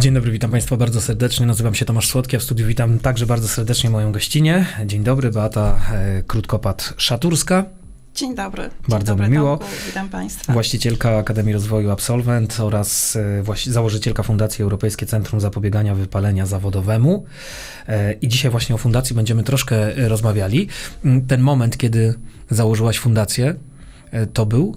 Dzień dobry, witam Państwa bardzo serdecznie. Nazywam się Tomasz Słodki, a w studiu witam także bardzo serdecznie moją gościnę. Dzień dobry, Beata e, Krótkopat-Szaturska, Dzień dobry. Dzień Bardzo dobry, mi miło. Tomku, witam Państwa. właścicielka Akademii Rozwoju Absolwent oraz e, założycielka Fundacji Europejskie Centrum Zapobiegania Wypalenia Zawodowemu. E, I dzisiaj właśnie o fundacji będziemy troszkę rozmawiali. Mm, Ten moment, kiedy założyłaś fundację, to był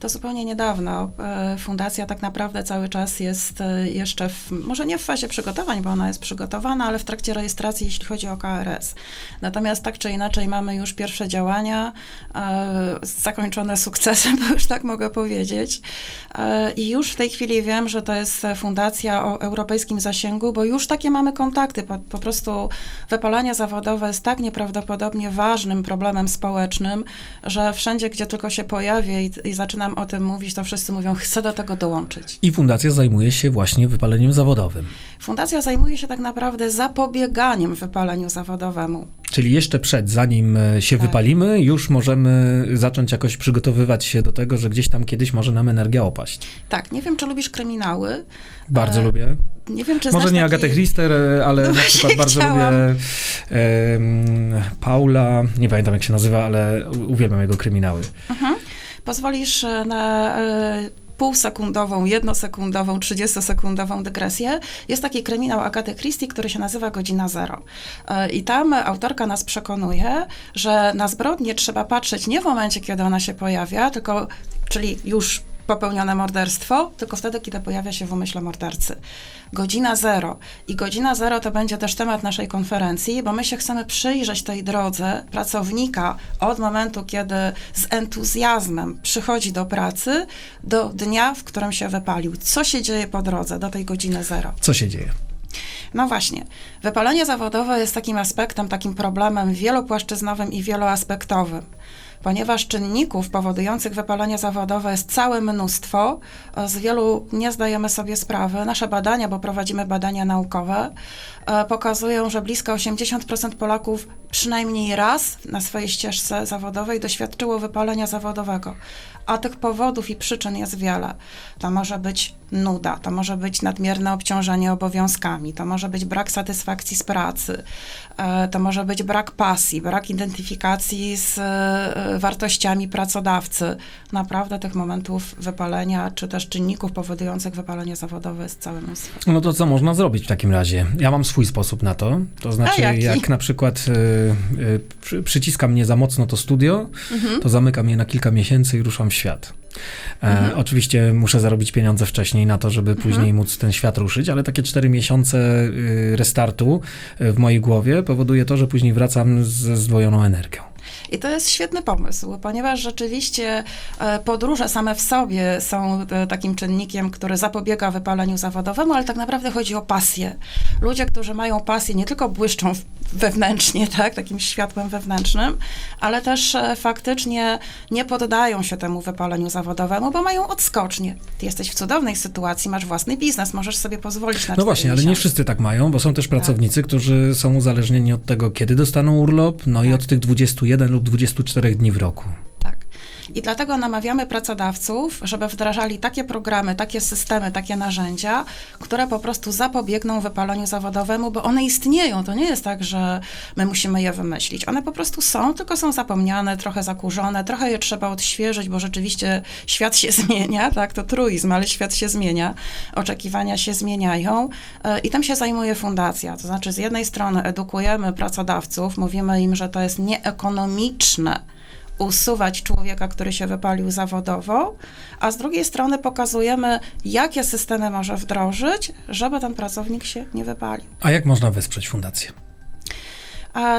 To zupełnie niedawno. E, Fundacja tak naprawdę cały czas jest e, jeszcze, w, może nie w fazie przygotowań, bo ona jest przygotowana, ale w trakcie rejestracji, jeśli chodzi o KRS. Natomiast tak czy inaczej mamy już pierwsze działania, e, zakończone sukcesem, bo już tak mogę powiedzieć. I już w tej chwili wiem, że to jest fundacja o europejskim zasięgu, bo już takie mamy kontakty. Po, po prostu wypalenie zawodowe jest tak nieprawdopodobnie ważnym problemem społecznym, że wszędzie, gdzie tylko się pojawię i, i zaczynam o tym mówić, to wszyscy mówią, chcę do tego dołączyć. i fundacja zajmuje się właśnie wypaleniem zawodowym. Fundacja zajmuje się tak naprawdę zapobieganiem wypaleniu zawodowemu. Czyli jeszcze przed, zanim e, się Tak. wypalimy, już możemy zacząć jakoś przygotowywać się do tego, że gdzieś tam kiedyś może nam energia opaść. Tak, nie wiem, czy lubisz kryminały. Bardzo E, lubię. Nie wiem, Może nie taki... Agatę Christer, e, ale No na przykład bardzo chciałam. lubię em, Paula, nie pamiętam jak się nazywa, ale uwielbiam jego kryminały. Mhm. Pozwolisz e, na e, półsekundową, jednosekundową, 30-sekundową dygresję. Jest taki kryminał Agaty Christie, który się nazywa Godzina Zero. E, I tam autorka nas przekonuje, że na zbrodnię trzeba patrzeć nie w momencie, kiedy ona się pojawia, tylko, czyli już popełnione morderstwo, tylko wtedy, kiedy pojawia się w umyśle mordercy. Godzina zero. I godzina zero to będzie też temat naszej konferencji, bo my się chcemy przyjrzeć tej drodze pracownika od momentu, kiedy z entuzjazmem przychodzi do pracy, do dnia, w którym się wypalił. Co się dzieje po drodze do tej godziny zero? Co się dzieje? No właśnie, wypalenie zawodowe jest takim aspektem, takim problemem wielopłaszczyznowym i wieloaspektowym. Ponieważ czynników powodujących wypalenie zawodowe jest całe mnóstwo, e, z wielu nie zdajemy sobie sprawy. Nasze badania, bo prowadzimy badania naukowe, e, pokazują, że blisko 80% Polaków przynajmniej raz na swojej ścieżce zawodowej doświadczyło wypalenia zawodowego. A tych powodów i przyczyn jest wiele. To może być nuda, to może być nadmierne obciążenie obowiązkami, to może być brak satysfakcji z pracy, e, to może być brak pasji, brak identyfikacji z e, wartościami pracodawcy. Naprawdę tych momentów wypalenia, czy też czynników powodujących wypalenie zawodowe jest całe mnóstwo. No to co można zrobić w takim razie? Ja mam swój sposób na to. To znaczy, jak na przykład y, przy, przyciska mnie za mocno to studio, Mhm. to zamykam je na kilka miesięcy i ruszam w świat. E, Mhm. Oczywiście muszę zarobić pieniądze wcześniej na to, żeby później móc ten świat ruszyć, ale takie cztery miesiące y, restartu y, w mojej głowie powoduje to, że później wracam ze zdwojoną energią. I to jest świetny pomysł, ponieważ rzeczywiście e, podróże same w sobie są e, takim czynnikiem, który zapobiega wypaleniu zawodowemu, ale tak naprawdę chodzi o pasję. Ludzie, którzy mają pasję, nie tylko błyszczą wewnętrznie, tak, takim światłem wewnętrznym, ale też e, faktycznie nie poddają się temu wypaleniu zawodowemu, bo mają odskocznie. Ty jesteś w cudownej sytuacji, masz własny biznes, możesz sobie pozwolić na No cztery właśnie, ale nie wszyscy tak mają, bo są też pracownicy, którzy są uzależnieni od tego, kiedy dostaną urlop, no i Tak. od tych 21 lub 24 dni w roku. I dlatego namawiamy pracodawców, żeby wdrażali takie programy, takie systemy, takie narzędzia, które po prostu zapobiegną wypaleniu zawodowemu, bo one istnieją. To nie jest tak, że my musimy je wymyślić. One po prostu są, tylko są zapomniane, trochę zakurzone, trochę je trzeba odświeżyć, bo rzeczywiście świat się zmienia, tak? To truizm, ale świat się zmienia, oczekiwania się zmieniają e, i tym się zajmuje fundacja. To znaczy, z jednej strony edukujemy pracodawców, mówimy im, że to jest nieekonomiczne usuwać człowieka, który się wypalił zawodowo, a z drugiej strony pokazujemy, jakie systemy może wdrożyć, żeby ten pracownik się nie wypalił. A jak można wesprzeć fundację?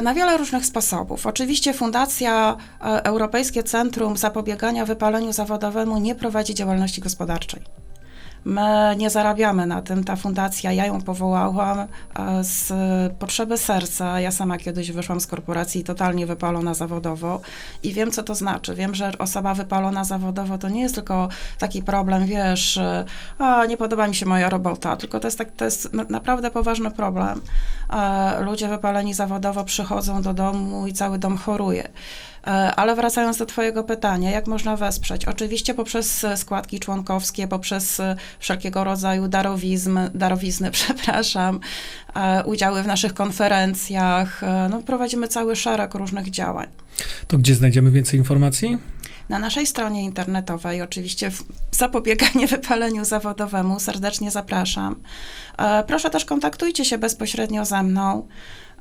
Na wiele różnych sposobów. Oczywiście Fundacja e, Europejskie Centrum Zapobiegania Wypaleniu Zawodowemu nie prowadzi działalności gospodarczej. My nie zarabiamy na tym. Ta fundacja, ja ją powołałam e, z potrzeby serca. Ja sama kiedyś wyszłam z korporacji totalnie wypalona zawodowo i wiem, co to znaczy. Wiem, że osoba wypalona zawodowo to nie jest tylko taki problem, wiesz, e, a nie podoba mi się moja robota, tylko to jest, tak, to jest na- naprawdę poważny problem. E, Ludzie wypaleni zawodowo przychodzą do domu i cały dom choruje. E, Ale wracając do Twojego pytania, jak można wesprzeć? Oczywiście poprzez składki członkowskie, poprzez wszelkiego rodzaju darowizm, darowizny, przepraszam, e, udziały w naszych konferencjach. No, prowadzimy cały szereg różnych działań. To gdzie znajdziemy więcej informacji? Na naszej stronie internetowej, oczywiście w zapobieganie wypaleniu zawodowemu, serdecznie zapraszam. E, Proszę też kontaktujcie się bezpośrednio ze mną.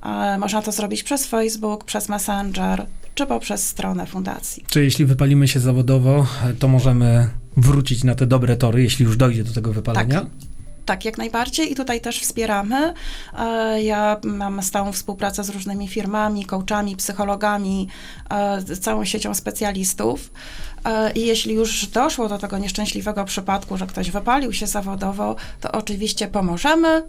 E, Można to zrobić przez Facebook, przez Messenger czy poprzez stronę fundacji. Czy jeśli wypalimy się zawodowo, to możemy wrócić na te dobre tory, jeśli już dojdzie do tego wypalenia? Tak, jak najbardziej i tutaj też wspieramy. E, Ja mam stałą współpracę z różnymi firmami, coachami, psychologami, e, całą siecią specjalistów. E, I jeśli już doszło do tego nieszczęśliwego przypadku, że ktoś wypalił się zawodowo, to oczywiście pomożemy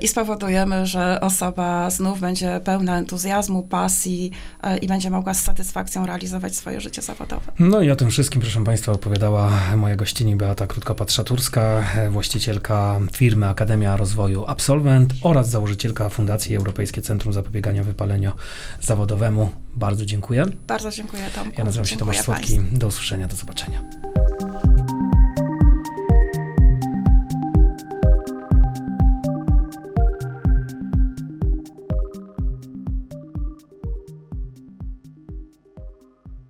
i spowodujemy, że osoba znów będzie pełna entuzjazmu, pasji e, i będzie mogła z satysfakcją realizować swoje życie zawodowe. No i o tym wszystkim, proszę Państwa, opowiadała moja gościni Beata Krótkopat-Szaturska, właścicielka firmy Akademia Rozwoju Absolvent oraz założycielka Fundacji Europejskie Centrum Zapobiegania Wypaleniu Zawodowemu. Bardzo dziękuję. Bardzo dziękuję Tomku. Ja nazywam się Dziękuję Tomasz Słodki. Państwu. Do usłyszenia, do zobaczenia.